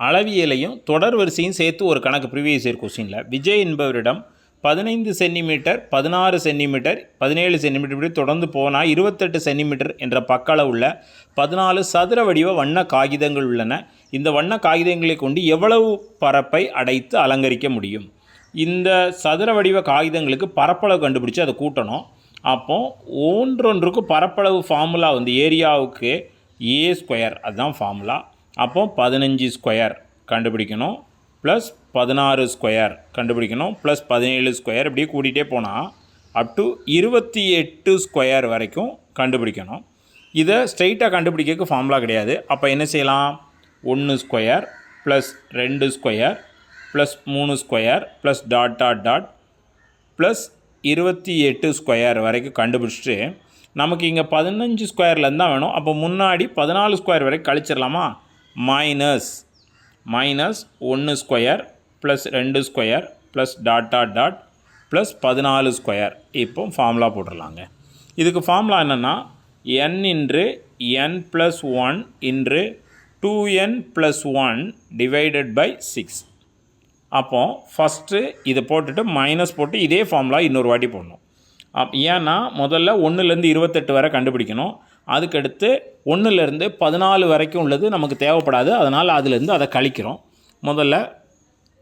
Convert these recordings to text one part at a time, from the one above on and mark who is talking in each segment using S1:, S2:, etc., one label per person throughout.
S1: அளவியலையும் தொடர் வரிசையும் சேர்த்து ஒரு கணக்கு ப்ரீவியஸ் இயர் கொஸ்டினில் விஜய் என்பவரிடம் பதினைந்து சென்டிமீட்டர் பதினாறு சென்டிமீட்டர் பதினேழு சென்டிமீட்டர் இப்படி தொடர்ந்து போனால் இருபத்தெட்டு சென்டிமீட்டர் என்ற பக்கள உள்ள பதினாலு சதுர வடிவ வண்ண காகிதங்கள் உள்ளன. இந்த வண்ண காகிதங்களை கொண்டு எவ்வளவு பரப்பை அடைத்து அலங்கரிக்க முடியும்? இந்த சதுர வடிவ காகிதங்களுக்கு பரப்பளவு கண்டுபிடிச்சி அதை கூட்டணும். அப்போது ஒன்றொன்றுக்கும் பரப்பளவு ஃபார்முலா வந்து ஏரியாவுக்கு ஏ ஸ்கொயர் அதுதான் ஃபார்முலா அப்போ பதினஞ்சு ஸ்கொயர் கண்டுபிடிக்கணும். ப்ளஸ் பதினாறு ஸ்கொயர் கண்டுபிடிக்கணும். ப்ளஸ் பதினேழு ஸ்கொயர் இப்படியே கூட்டிகிட்டே போனால் அப் டு இருபத்தி எட்டு ஸ்கொயர் வரைக்கும் கண்டுபிடிக்கணும். இதை ஸ்ட்ரைட்டாக கண்டுபிடிக்கிறதுக்கு ஃபார்முலா கிடையாது. அப்போ என்ன செய்யலாம்? ஒன்று ஸ்கொயர் ப்ளஸ் ரெண்டு ஸ்கொயர் ப்ளஸ் மூணு square plus dot dot dot plus இருபத்தி எட்டு ஸ்கொயர் வரைக்கும் கண்டுபிடிச்சிட்டு நமக்கு இங்கே பதினஞ்சு ஸ்கொயர்லேருந்து தான் வேணும். அப்போ முன்னாடி பதினாலு ஸ்கொயர் வரைக்கும் கழிச்சிடலாமா? மைனஸ் மைனஸ் ஒன்று ஸ்கொயர் ப்ளஸ் ரெண்டு square plus dot dot dot plus பதினாலு ஸ்கொயர் இப்போ ஃபார்முலா போட்டுடலாங்க. இதுக்கு ஃபார்முலா என்னென்னா n into n plus one into two n plus one divided by six அப்போ ஃபஸ்ட்டு இதை போட்டுட்டு மைனஸ் போட்டு இதே ஃபார்முலா இன்னொரு வாட்டி போடணும். அப் ஏன்னா முதல்ல ஒன்றுலேருந்து இருபத்தெட்டு வரை கண்டுபிடிக்கணும். அதுக்கடுத்து ஒன்றுலேருந்து பதினாலு வரைக்கும் உள்ளது நமக்கு தேவைப்படாது. அதனால் அதுலேருந்து அதை கழிக்கிறோம். முதல்ல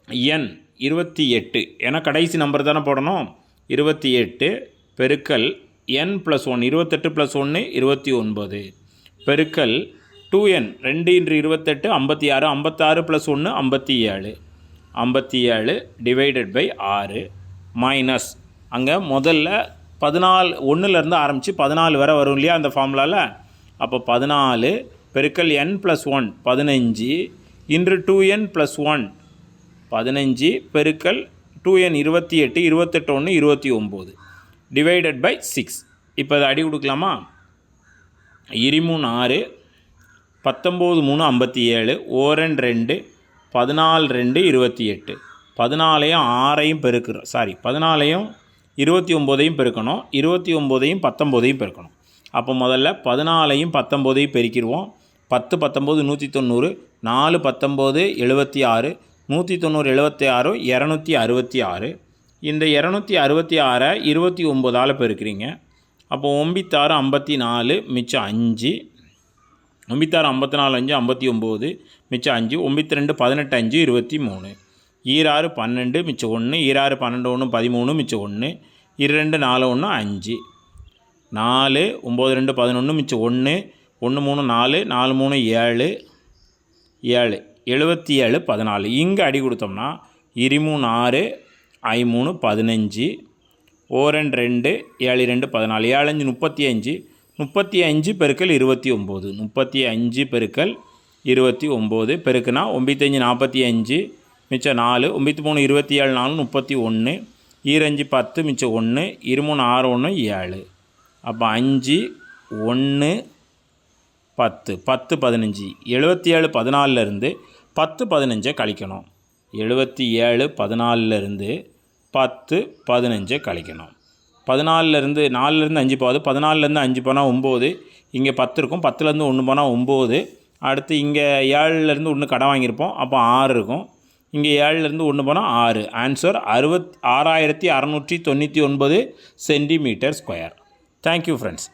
S1: எண் இருபத்தி எட்டு. ஏன்னா கடைசி நம்பர் தானே போடணும்? இருபத்தி எட்டு பெருக்கல் என் ப்ளஸ் ஒன் இருபத்தெட்டு ப்ளஸ் ஒன்று இருபத்தி ஒன்பது. பெருக்கல் டூ என் ரெண்டு இன்று இருபத்தெட்டு ஐம்பத்தி ஆறு ஐம்பத்தாறு ப்ளஸ் ஒன்று ஐம்பத்தி ஏழு. ஐம்பத்தி ஏழு டிவைடட் பை ஆறு மைனஸ் அங்கே முதல்ல பதினாலு ஒன்றுலேருந்து ஆரம்பித்து பதினாலு வரை வரும் இல்லையா அந்த ஃபார்முலாவில் அப்போ பதினாலு பெருக்கல் என் ப்ளஸ் ஒன் பதினஞ்சு இன்று டூ என் ப்ளஸ் ஒன் பதினஞ்சு பெருக்கல் டூ என் இருபத்தி எட்டு இருபத்தெட்டு ஒன்று இருபத்தி ஒம்பது டிவைடட் பை சிக்ஸ் இப்போ அதை அடி கொடுக்கலாமா? இருமூணு ஆறு பத்தொம்போது மூணு ஐம்பத்தி ஏழு ஓரன் ரெண்டு பதினாலு ரெண்டு இருபத்தி எட்டு. பதினாலையும் ஆறையும் பெருக்கிறோம். சாரி பதினாலையும் இருபத்தி ஒம்போதையும் பெருக்கணும் இருபத்தி ஒம்போதையும் பத்தொம்போதையும் பெருக்கணும். அப்போ முதல்ல பதினாலையும் பத்தொம்போதையும் பெருக்கிடுவோம். பத்து பத்தொம்போது நூற்றி தொண்ணூறு நாலு பத்தொம்போது எழுபத்தி ஆறு நூற்றி தொண்ணூறு எழுபத்தி ஆறு இரநூத்தி அறுபத்தி ஆறு இந்த இரநூத்தி அறுபத்தி ஆறை இருபத்தி ஒம்போதால் பெருக்கிறீங்க. அப்போ ஒம்பித்தாறு ஐம்பத்தி நாலு மிச்சம் அஞ்சு. ஒம்பித்தாறு ஐம்பத்தி நாலு அஞ்சு ஐம்பத்தி ஒம்பது மிச்சம் அஞ்சு. ஒம்பத்தி ரெண்டு பதினெட்டு அஞ்சு இருபத்தி மூணு ஈராறு பன்னெண்டு மிச்சம் ஒன்று ஈராறு பன்னெண்டு ஒன்று பதிமூணு மிச்சம் ஒன்று இரு ரெண்டு நாலு ஒன்று அஞ்சு. நாலு ஒம்பது ரெண்டு பதினொன்று மிச்சம் ஒன்று ஒன்று மூணு நாலு. நாலு மூணு ஏழு. ஏழு. எழுபத்தி ஏழு பதினாலு. இங்கே அடி கொடுத்தோம்னா இருமூணு ஆறு ஐமூணு பதினஞ்சு. ஓரன் ரெண்டு ஏழு ரெண்டு பதினாலு. ஏழஞ்சு முப்பத்தி அஞ்சு. முப்பத்தி அஞ்சு பெருக்கல் இருபத்தி ஒம்பது முப்பத்தி அஞ்சு பெருக்கல் இருபத்தி ஒம்பது பெருக்குனா ஒம்பத்தஞ்சு நாற்பத்தி அஞ்சு. மிச்சம் நாலு ஒம்பத்தி மூணு இருபத்தி ஏழு நாலு முப்பத்தி ஒன்று ஈரஞ்சு பத்து மிச்சம் ஒன்று இருமூணு ஆறு ஒன்று ஏழு. அப்போ அஞ்சு ஒன்று பத்து. பத்து பதினஞ்சு. எழுபத்தி ஏழு பதினாலிருந்து பத்து பதினஞ்சை கழிக்கணும். எழுபத்தி ஏழு பதினாலிருந்து பத்து பதினஞ்சை கழிக்கணும். பதினாலிருந்து நாலுலேருந்து அஞ்சு போகுது. பதினாலிருந்து அஞ்சு போனால் ஒம்பது. இங்கே பத்து இருக்கும். பத்துலேருந்து ஒன்று போனால் ஒம்பது. அடுத்து இங்கே ஏழுலேருந்து ஒன்று கடன் வாங்கியிருப்போம். அப்போ ஆறு இருக்கும். இங்கே ஏழுலேருந்து ஒன்று போனால் ஆறு. ஆன்சர் அறுபத் ஆறாயிரத்தி அறநூற்றி தொண்ணூற்றி ஒன்பது சென்டிமீட்டர் ஸ்கொயர். Thank you friends